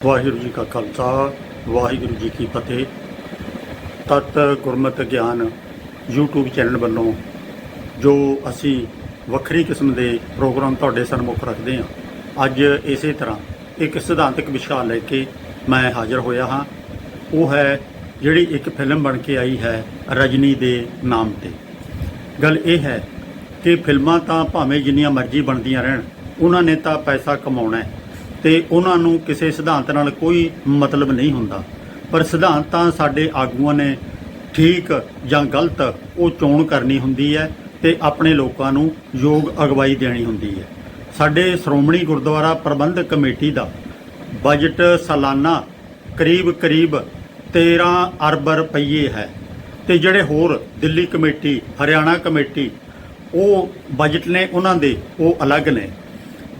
ਵਾਹਿਗੁਰੂ ਜੀ ਕਾ ਖਾਲਸਾ, ਵਾਹਿਗੁਰੂ ਜੀ ਕੀ ਫਤਿਹ। ਤਤ ਗੁਰਮਤਿ ਗਿਆਨ YouTube ਚੈਨਲ ਵੱਲੋਂ ਜੋ ਅਸੀਂ ਵੱਖਰੀ ਕਿਸਮ ਦੇ ਪ੍ਰੋਗਰਾਮ ਤੁਹਾਡੇ ਸਨਮੁਖ ਰੱਖਦੇ ਹਾਂ, ਅੱਜ ਇਸੇ ਤਰ੍ਹਾਂ ਇੱਕ ਸਿਧਾਂਤਕ ਵਿਸ਼ਾ ਲੈ ਕੇ ਮੈਂ ਹਾਜ਼ਰ ਹੋਇਆ ਹਾਂ। ਉਹ ਹੈ ਜਿਹੜੀ ਇੱਕ ਫਿਲਮ ਬਣ ਕੇ ਆਈ ਹੈ ਰਜਨੀ ਦੇ ਨਾਮ ਤੇ। ਗੱਲ ਇਹ ਹੈ ਕਿ ਫਿਲਮਾਂ ਤਾਂ ਭਾਵੇਂ ਜਿੰਨੀਆਂ ਮਰਜ਼ੀ ਬਣਦੀਆਂ ਰਹਿਣ, ਉਹਨਾਂ ਨੇ ਤਾਂ ਪੈਸਾ ਕਮਾਉਣਾ ਹੈ। ਤੇ ਉਹਨਾਂ ਨੂੰ ਕਿਸੇ ਸਿਧਾਂਤ ਨਾਲ ਕੋਈ ਮਤਲਬ ਨਹੀਂ ਹੁੰਦਾ। ਪਰ ਸਿਧਾਂਤ ਤਾਂ ਸਾਡੇ ਆਗੂਆਂ ਨੇ ਠੀਕ ਜਾਂ ਗਲਤ ਉਹ ਚੋਣ ਕਰਨੀ ਹੁੰਦੀ ਹੈ ਤੇ ਆਪਣੇ ਲੋਕਾਂ ਨੂੰ ਯੋਗ ਅਗਵਾਈ ਦੇਣੀ ਹੁੰਦੀ ਹੈ। ਸਾਡੇ ਸ਼੍ਰੋਮਣੀ ਗੁਰਦੁਆਰਾ ਪ੍ਰਬੰਧਕ ਕਮੇਟੀ ਦਾ ਬਜਟ ਸਾਲਾਨਾ ਕਰੀਬ ਕਰੀਬ 13 ਅਰਬ ਰੁਪਏ ਹੈ ਤੇ ਜਿਹੜੇ ਹੋਰ ਦਿੱਲੀ ਕਮੇਟੀ, ਹਰਿਆਣਾ ਕਮੇਟੀ, ਉਹ ਬਜਟ ਨੇ ਉਹਨਾਂ ਦੇ, ਉਹ ਅਲੱਗ ਨੇ।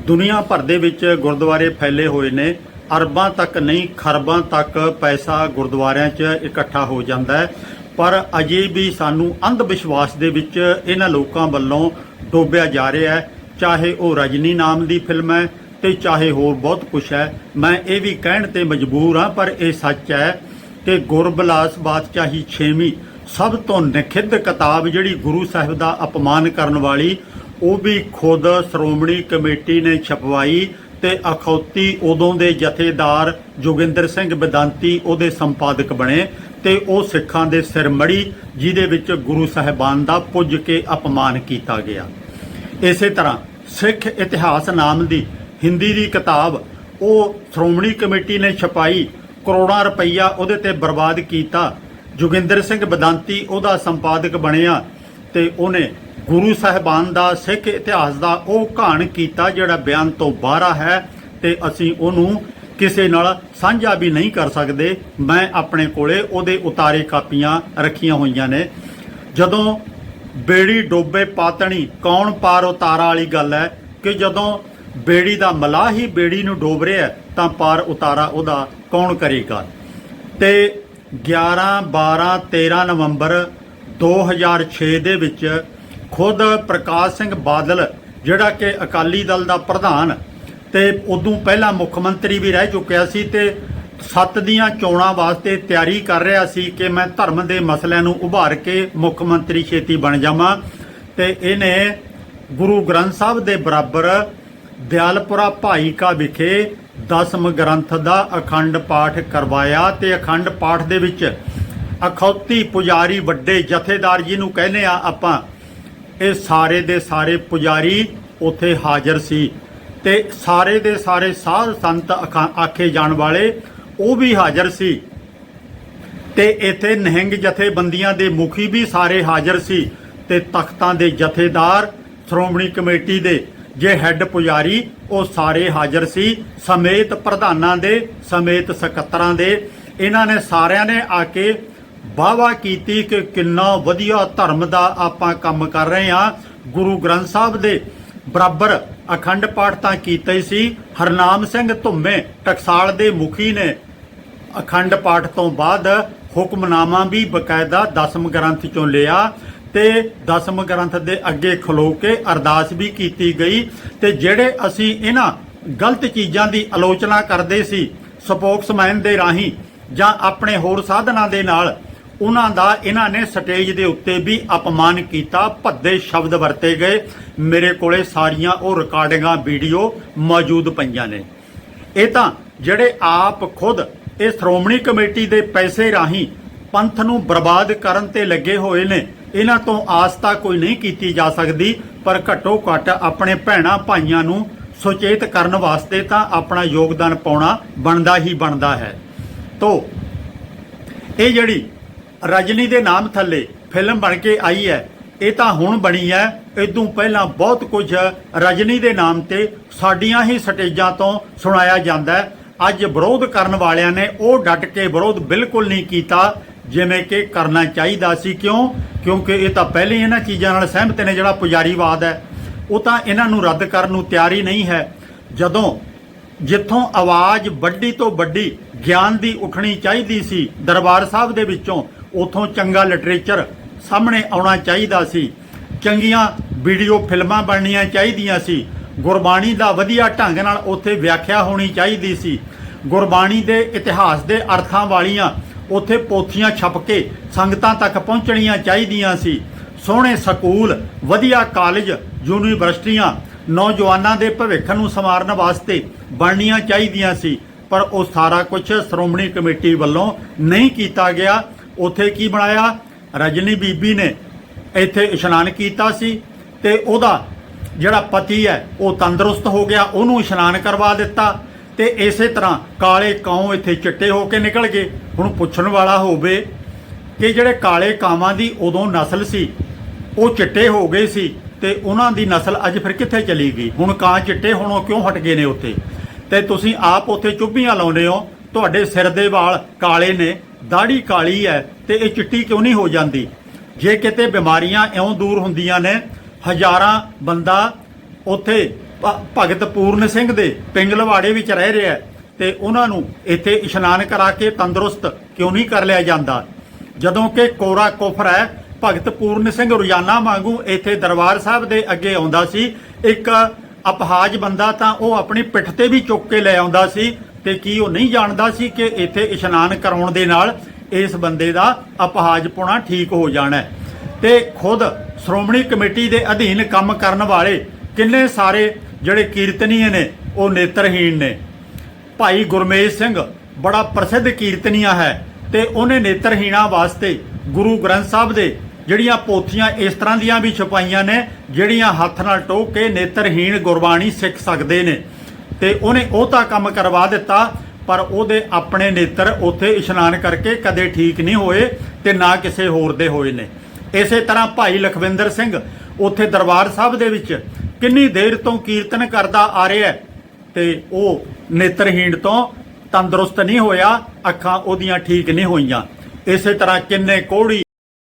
ਦੁਨੀਆ ਭਰ ਦੇ ਵਿੱਚ ਗੁਰਦੁਆਰੇ ਫੈਲੇ ਹੋਏ ਨੇ। ਅਰਬਾਂ ਤੱਕ ਨਹੀਂ, ਖਰਬਾਂ ਤੱਕ ਪੈਸਾ ਗੁਰਦੁਆਰਿਆਂ 'ਚ ਇਕੱਠਾ ਹੋ ਜਾਂਦਾ ਹੈ। ਪਰ ਅਜੇ ਵੀ ਸਾਨੂੰ ਅੰਧ ਵਿਸ਼ਵਾਸ ਦੇ ਵਿੱਚ ਇਹਨਾਂ ਲੋਕਾਂ ਵੱਲੋਂ ਡੋਬਿਆ ਜਾ ਰਿਹਾ ਹੈ। ਚਾਹੇ ਉਹ ਰਜਨੀ ਨਾਮ ਦੀ ਫਿਲਮ ਹੈ ਤੇ ਚਾਹੇ ਹੋਰ ਬਹੁਤ ਕੁਝ ਹੈ। ਮੈਂ ਇਹ ਵੀ ਕਹਿਣ ਤੇ ਮਜਬੂਰ ਹਾਂ, ਪਰ ਇਹ ਸੱਚ ਹੈ ਕਿ ਗੁਰਬਿਲਾਸ ਬਾਦਸ਼ਾਹੀ 6ਵੀਂ ਸਭ ਤੋਂ ਨਖਿੱਧ ਕਿਤਾਬ ਜਿਹੜੀ ਗੁਰੂ ਸਾਹਿਬ ਦਾ ਅਪਮਾਨ ਕਰਨ ਵਾਲੀ ਉਹ ਵੀ ਖੁਦ ਸ਼੍ਰੋਮਣੀ ਕਮੇਟੀ ਨੇ ਛਪਵਾਈ ਤੇ ਅਖੌਤੀ ਉਦੋਂ ਦੇ ਜਥੇਦਾਰ ਜੋਗਿੰਦਰ ਸਿੰਘ ਬੇਦਾਂਤੀ ਉਹਦੇ ਸੰਪਾਦਕ ਬਣੇ ਤੇ ਉਹ ਸਿੱਖਾਂ ਦੇ ਸਿਰ ਮੜੀ, ਜਿਹਦੇ ਵਿੱਚ ਗੁਰੂ ਸਾਹਿਬਾਨ ਦਾ ਪੁੱਜ ਕੇ ਅਪਮਾਨ ਕੀਤਾ ਗਿਆ। ਇਸੇ ਤਰ੍ਹਾਂ ਸਿੱਖ ਇਤਿਹਾਸ ਨਾਮ ਦੀ ਹਿੰਦੀ ਦੀ ਕਿਤਾਬ ਉਹ ਸ਼੍ਰੋਮਣੀ ਕਮੇਟੀ ਨੇ ਛਪਾਈ, ਕਰੋੜਾਂ ਰੁਪਈਆ ਉਹਦੇ ਤੇ ਬਰਬਾਦ ਕੀਤਾ। ਜੋਗਿੰਦਰ ਸਿੰਘ ਬਦਾਂਤੀ ਉਹਦਾ ਸੰਪਾਦਕ ਬਣਿਆ ਤੇ ਉਹਨੇ ਗੁਰੂ ਸਾਹਿਬਾਨ ਦਾ ਸਿੱਖ ਇਤਿਹਾਸ ਦਾ ਉਹ ਘਾਣ ਕੀਤਾ ਜਿਹੜਾ ਬਿਆਨ ਤੋਂ ਬਾਹਰ ਹੈ ਤੇ ਅਸੀਂ ਉਹਨੂੰ ਕਿਸੇ ਨਾਲ ਸਾਂਝਾ ਵੀ ਨਹੀਂ ਕਰ ਸਕਦੇ। ਮੈਂ ਆਪਣੇ ਕੋਲੇ ਉਹਦੇ ਉਤਾਰੇ ਕਾਪੀਆਂ ਰੱਖੀਆਂ ਹੋਈਆਂ ਨੇ। ਜਦੋਂ ਬੇੜੀ ਡੋਬੇ ਪਾਤਣੀ, ਕੌਣ ਪਾਰ ਉਤਾਰਾ ਵਾਲੀ ਗੱਲ ਹੈ ਕਿ ਜਦੋਂ ਬੇੜੀ ਦਾ ਮਲਾਹ ਹੀ ਬੇੜੀ ਨੂੰ ਡੋਬ ਰਿਹਾ ਤਾਂ ਪਾਰ ਉਤਾਰਾ ਉਹਦਾ ਕੌਣ ਕਰੇਗਾ? ਤੇ 11 12 13 ਨਵੰਬਰ 2006 ਦੇ ਵਿੱਚ ਖੁਦ ਪ੍ਰਕਾਸ਼ ਸਿੰਘ ਬਾਦਲ, ਜਿਹੜਾ ਕਿ ਅਕਾਲੀ ਦਲ ਦਾ ਪ੍ਰਧਾਨ ਤੇ ਉਦੋਂ ਪਹਿਲਾਂ ਮੁੱਖ ਮੰਤਰੀ ਵੀ ਰਹਿ ਚੁੱਕਿਆ ਸੀ ਤੇ ਸੱਤ ਦੀਆਂ ਚੋਣਾਂ ਵਾਸਤੇ ਤਿਆਰੀ ਕਰ ਰਿਹਾ ਸੀ ਕਿ ਮੈਂ ਧਰਮ ਦੇ ਮਸਲਿਆਂ ਨੂੰ ਉਭਾਰ ਕੇ ਮੁੱਖ ਮੰਤਰੀ ਛੇਤੀ ਬਣ ਜਾਵਾਂ ਤੇ ਇਹਨੇ ਗੁਰੂ ਗ੍ਰੰਥ ਸਾਹਿਬ ਦੇ ਬਰਾਬਰ ਦਿਆਲਪੁਰਾ ਭਾਈ ਕਾ ਵਿਖੇ ਦਸਮ ਗ੍ਰੰਥ ਦਾ ਅਖੰਡ ਪਾਠ ਕਰਵਾਇਆ ਤੇ ਅਖੰਡ ਪਾਠ ਦੇ ਵਿੱਚ ਅਖੌਤੀ ਪੁਜਾਰੀ ਵੱਡੇ ਜਥੇਦਾਰ ਜੀ ਨੂੰ ਕਹਿੰਦੇ ਆ ਆਪਾਂ ਇਹ ਸਾਰੇ ਦੇ ਸਾਰੇ ਪੁਜਾਰੀ ਉੱਥੇ ਹਾਜ਼ਰ ਸੀ। ਤੇ ਸਾਰੇ ਦੇ ਸਾਰੇ ਸਾਧ ਸੰਤ ਅਖਾ- ਆਖੇ ਜਾਣ ਵਾਲੇ ਉਹ ਵੀ ਹਾਜ਼ਰ ਸੀ। ਤੇ ਇੱਥੇ ਨਹਿੰਗ ਜਥੇਬੰਦੀਆਂ ਦੇ ਮੁਖੀ ਵੀ ਸਾਰੇ ਹਾਜ਼ਰ ਸੀ ਤੇ ਤਖਤਾਂ ਦੇ ਜਥੇਦਾਰ, ਸ਼੍ਰੋਮਣੀ ਕਮੇਟੀ ਦੇ ਜੇ ਹੈੱਡ ਪੁਜਾਰੀ ਉਹ ਸਾਰੇ ਹਾਜ਼ਰ ਸੀ। ਸਮੇਤ ਪ੍ਰਧਾਨਾਂ ਦੇ, ਸਮੇਤ ਸਕੱਤਰਾਂ ਦੇ। ਇਹਨਾਂ ਨੇ ਸਾਰਿਆਂ ਨੇ ਆ ਕੇ ਵਾਹਵਾ ਕੀਤੀ ਕਿ ਕਿੰਨਾ ਵਧੀਆ ਧਰਮ ਦਾ ਆਪਾਂ ਕੰਮ ਕਰ ਰਹੇ ਹਾਂ। ਗੁਰੂ ਗ੍ਰੰਥ ਸਾਹਿਬ ਦੇ ਬਰਾਬਰ ਅਖੰਡ ਪਾਠ ਤਾਂ ਕੀਤਾ ਹੀ ਸੀ। ਹਰਨਾਮ ਸਿੰਘ ਧੁੰਮੇ ਟਕਸਾਲ ਦੇ ਮੁਖੀ ਨੇ ਅਖੰਡ ਪਾਠ ਤੋਂ ਬਾਅਦ ਹੁਕਮਨਾਮਾ ਵੀ ਬਕਾਇਦਾ ਦਸਮ ਗ੍ਰੰਥ ਚੋਂ ਲਿਆ ਤੇ ਦਸਮ ਗ੍ਰੰਥ ਦੇ ਅੱਗੇ ਖਲੋ ਕੇ ਅਰਦਾਸ ਵੀ ਕੀਤੀ ਗਈ ਤੇ ਜਿਹੜੇ ਅਸੀਂ ਇਹਨਾਂ ਗਲਤ ਚੀਜ਼ਾਂ ਦੀ ਆਲੋਚਨਾ ਕਰਦੇ ਸੀ, ਸਪੋਕਸਮੈਨ ਦੇ ਰਾਹੀਂ ਜਾਂ ਆਪਣੇ ਹੋਰ ਸਾਧਨਾਂ ਦੇ ਨਾਲ ਉਹਨਾਂ ਦਾ ਇਹਨਾਂ ਨੇ ਸਟੇਜ ਦੇ ਉੱਤੇ ਵੀ ਅਪਮਾਨ ਕੀਤਾ, ਭੱਦੇ ਸ਼ਬਦ ਵਰਤੇ ਗਏ। ਮੇਰੇ ਕੋਲੇ ਸਾਰੀਆਂ ਉਹ ਰਿਕਾਰਡਿੰਗਾਂ, ਵੀਡੀਓ ਮੌਜੂਦ ਪਈਆਂ ਨੇ। ਇਹ ਤਾਂ ਜਿਹੜੇ ਆਪ ਖੁਦ ਇਹ ਸ਼੍ਰੋਮਣੀ ਕਮੇਟੀ ਦੇ ਪੈਸੇ ਰਾਹੀਂ ਪੰਥ ਨੂੰ ਬਰਬਾਦ ਕਰਨ ਤੇ ਲੱਗੇ ਹੋਏ ਨੇ, ਇਹਨਾਂ ਤੋਂ ਆਸ ਕੋਈ ਨਹੀਂ ਕੀਤੀ ਜਾ ਸਕਦੀ, ਪਰ ਘੱਟੋ ਘੱਟ ਆਪਣੇ ਭੈਣਾ ਭਾਈਆਂ ਨੂੰ ਸੁਚੇਤ ਕਰਨ ਵਾਸਤੇ ਤਾਂ ਆਪਣਾ ਯੋਗਦਾਨ ਪਾਉਣਾ ਬਣਦਾ ਹੀ ਬਣਦਾ ਹੈ। ਤੋ, ਇਹ ਜਿਹੜੀ ਰਜਨੀ ਦੇ ਨਾਮ ਥੱਲੇ ਫਿਲਮ ਬਣ ਕੇ ਆਈ ਹੈ। ਇਹ ਤਾਂ ਹੁਣ ਬਣੀ ਹੈ। ਇਦੋਂ ਪਹਿਲਾਂ ਬਹੁਤ ਕੁਝ ਰਜਨੀ ਦੇ ਨਾਮ ਤੇ ਸਾਡੀਆਂ ਹੀ ਸਟੇਜਾਂ ਤੋਂ ਸੁਣਾਇਆ ਜਾਂਦਾ ਹੈ। ਅੱਜ ਵਿਰੋਧ ਕਰਨ ਵਾਲਿਆਂ ਨੇ ਉਹ ਡਟ ਕੇ ਵਿਰੋਧ ਬਿਲਕੁਲ ਨਹੀਂ ਕੀਤਾ, ਜਿਵੇਂ ਕਿ ਕਰਨਾ ਚਾਹੀਦਾ ਸੀ। ਕਿਉਂ? ਕਿਉਂਕਿ ਇਹ ਤਾਂ ਪਹਿਲੇ ਇਹਨਾਂ ਚੀਜ਼ਾਂ ਨਾਲ ਸਹਿਮਤ ਨੇ, ਜਿਹੜਾ ਪੁਜਾਰੀਵਾਦ ਹੈ। ਉਹ ਤਾਂ ਇਹਨਾਂ ਨੂੰ ਰੱਦ ਕਰਨ ਨੂੰ ਤਿਆਰ ਹੀ ਨਹੀਂ ਹੈ। ਜਦੋਂ ਜਿੱਥੋਂ ਆਵਾਜ਼ ਵੱਡੀ ਤੋਂ ਵੱਡੀ ਗਿਆਨ ਦੀ ਉਠਣੀ ਚਾਹੀਦੀ ਸੀ ਦਰਬਾਰ ਸਾਹਿਬ ਦੇ ਵਿੱਚੋਂ ਉਥੋਂ ਚੰਗਾ ਲਿਟਰੇਚਰ ਸਾਹਮਣੇ ਆਉਣਾ ਚਾਹੀਦਾ ਸੀ। ਚੰਗੀਆਂ ਵੀਡੀਓ ਫਿਲਮਾਂ ਬਣਨੀਆਂ ਚਾਹੀਦੀਆਂ ਸੀ। ਗੁਰਬਾਣੀ ਦਾ ਵਧੀਆ ਢੰਗ ਨਾਲ ਉੱਥੇ ਵਿਆਖਿਆ ਹੋਣੀ ਚਾਹੀਦੀ ਸੀ। ਗੁਰਬਾਣੀ ਦੇ ਇਤਿਹਾਸ ਦੇ ਅਰਥਾਂ ਵਾਲੀਆਂ ਉੱਥੇ ਪੋਥੀਆਂ ਛਪ ਕੇ ਸੰਗਤਾਂ ਤੱਕ ਪਹੁੰਚਣੀਆਂ ਚਾਹੀਦੀਆਂ ਸੀ। ਸੋਹਣੇ ਸਕੂਲ, ਵਧੀਆ ਕਾਲਜ, ਯੂਨੀਵਰਸਿਟੀਆਂ ਨੌਜਵਾਨਾਂ ਦੇ ਭਵਿੱਖ ਨੂੰ ਸੰਵਾਰਨ ਵਾਸਤੇ ਬਣਨੀਆਂ ਚਾਹੀਦੀਆਂ ਸੀ। ਪਰ ਉਹ ਸਾਰਾ ਕੁਝ ਸ਼੍ਰੋਮਣੀ ਕਮੇਟੀ ਵੱਲੋਂ ਨਹੀਂ ਕੀਤਾ ਗਿਆ। ਉੱਥੇ ਕੀ ਬਣਾਇਆ? ਰਜਨੀ ਬੀਬੀ ਨੇ ਇੱਥੇ ਇਸ਼ਨਾਨ ਕੀਤਾ ਸੀ ਤੇ ਉਹਦਾ ਜਿਹੜਾ ਪਤੀ ਹੈ, ਉਹ ਤੰਦਰੁਸਤ ਹੋ ਗਿਆ, ਉਹਨੂੰ ਇਸ਼ਨਾਨ ਕਰਵਾ ਦਿੱਤਾ ਤੇ ਇਸੇ ਤਰ੍ਹਾਂ ਕਾਲੇ ਕਾਉ ਇੱਥੇ ਚਿੱਟੇ ਹੋ ਕੇ ਨਿਕਲ ਗਏ। ਹੁਣ ਪੁੱਛਣ ਵਾਲਾ ਹੋਵੇ ਕਿ ਜਿਹੜੇ ਕਾਲੇ ਕਾਵਾਂ ਦੀ ਉਦੋਂ ਨਸਲ ਸੀ, ਉਹ ਚਿੱਟੇ ਹੋ ਗਏ ਸੀ ਤੇ ਉਹਨਾਂ ਦੀ ਨਸਲ ਅੱਜ ਫਿਰ ਕਿੱਥੇ ਚਲੀ ਗਈ? ਹੁਣ ਕਾਂ ਚਿੱਟੇ ਹੁਣ ਕਿਉਂ ਹਟ ਗਏ ਨੇ ਉੱਥੇ? ਤੇ ਤੁਸੀਂ ਆਪ ਉੱਥੇ ਚੁੱਭੀਆਂ ਲਾਉਂਦੇ ਹੋ, ਤੁਹਾਡੇ ਸਿਰ ਦੇ ਵਾਲ ਕਾਲੇ ਨੇ ਦਾੜੀ ਕਾਲੀ ਹੈ ਤੇ ਇਹ ਚਿੱਟੀ ਕਿਉਂ ਨਹੀਂ ਹੋ ਜਾਂਦੀ? ਜੇ ਕਿਤੇ ਬਿਮਾਰੀਆਂ ਇਉਂ ਦੂਰ ਹੁੰਦੀਆਂ ਨੇ, ਹਜ਼ਾਰਾਂ ਬੰਦਾ ਉੱਥੇ ਭਗਤ ਪੂਰਨ ਸਿੰਘ ਦੇ ਪਿੰਗਲਵਾੜੇ ਵਿੱਚ ਰਹਿ ਰਿਹਾ ਤੇ ਉਹਨਾਂ ਨੂੰ ਇੱਥੇ ਇਸ਼ਨਾਨ ਕਰਾ ਕੇ ਤੰਦਰੁਸਤ ਕਿਉਂ ਨਹੀਂ ਕਰ ਲਿਆ ਜਾਂਦਾ? ਜਦੋਂ ਕਿ ਕੋਰਾ ਕੁਫਰ ਹੈ ਭਗਤ ਪੂਰਨ ਸਿੰਘ ਰੋਜ਼ਾਨਾ ਵਾਂਗੂ ਇੱਥੇ ਦਰਬਾਰ ਸਾਹਿਬ ਦੇ ਅੱਗੇ ਆਉਂਦਾ ਸੀ। ਇੱਕ ਅਪਹਾਜ ਬੰਦਾ ਤਾਂ ਉਹ ਆਪਣੀ ਪਿੱਠ ਤੇ ਵੀ ਚੁੱਕ ਕੇ ਲੈ ਆਉਂਦਾ ਸੀ। ਤੇ ਕੀ ਉਹ ਨਹੀਂ ਜਾਣਦਾ ਸੀ ਕਿ ਇੱਥੇ ਇਸ਼ਨਾਨ ਕਰਾਉਣ ਦੇ ਨਾਲ ਇਸ ਬੰਦੇ ਦਾ ਅਪਹਾਜਪੁਣਾ ਠੀਕ ਹੋ ਜਾਣਾ ਹੈ। ਤੇ ਖੁਦ ਸ਼੍ਰੋਮਣੀ ਕਮੇਟੀ ਦੇ ਅਧੀਨ ਕੰਮ ਕਰਨ ਵਾਲੇ ਕਿੰਨੇ ਸਾਰੇ ਜਿਹੜੇ ਕੀਰਤਨੀਏ ਨੇ, ਉਹ ਨੇਤਰਹੀਣ ਨੇ। ਭਾਈ ਗੁਰਮੇਜ ਸਿੰਘ ਬੜਾ ਪ੍ਰਸਿੱਧ ਕੀਰਤਨੀਆ ਹੈ ਤੇ ਉਹਨੇ ਨੇਤਰਹੀਣਾ ਵਾਸਤੇ ਗੁਰੂ ਗ੍ਰੰਥ ਸਾਹਿਬ ਦੇ ਜਿਹੜੀਆਂ ਪੋਥੀਆਂ ਇਸ ਤਰ੍ਹਾਂ ਦੀਆਂ ਵੀ ਛਪਾਈਆਂ ਨੇ, ਜਿਹੜੀਆਂ ਹੱਥ ਨਾਲ ਟੋਕ ਕੇ ਨੇਤਰਹੀਣ ਗੁਰਬਾਣੀ ਸਿੱਖ ਸਕਦੇ ਨੇ। ਤੇ ਉਹਨੇ ਉਹ ਤਾਂ ਕੰਮ ਕਰਵਾ ਦਿੱਤਾ, ਪਰ ਉਹਦੇ ਆਪਣੇ ਨੇਤਰ ਉੱਥੇ ਇਸ਼ਨਾਨ ਕਰਕੇ ਕਦੇ ਠੀਕ ਨਹੀਂ ਹੋਏ ਤੇ ਨਾ ਕਿਸੇ ਹੋਰ ਦੇ ਹੋਏ ਨੇ। ਇਸੇ ਤਰ੍ਹਾਂ ਭਾਈ ਲਖਵਿੰਦਰ ਸਿੰਘ ਉੱਥੇ ਦਰਬਾਰ ਸਾਹਿਬ ਦੇ ਵਿੱਚ ਕਿੰਨੀ ਦੇਰ ਤੋਂ ਕੀਰਤਨ ਕਰਦਾ ਆ ਰਿਹਾ ਹੈ ਤੇ ਉਹ ਨੇਤਰਹੀਣ ਤੋਂ ਤੰਦਰੁਸਤ ਨਹੀਂ ਹੋਇਆ, ਅੱਖਾਂ ਉਹਦੀਆਂ ਠੀਕ ਨਹੀਂ ਹੋਈਆਂ। ਇਸੇ ਤਰ੍ਹਾਂ ਕਿੰਨੇ ਕੋੜੀ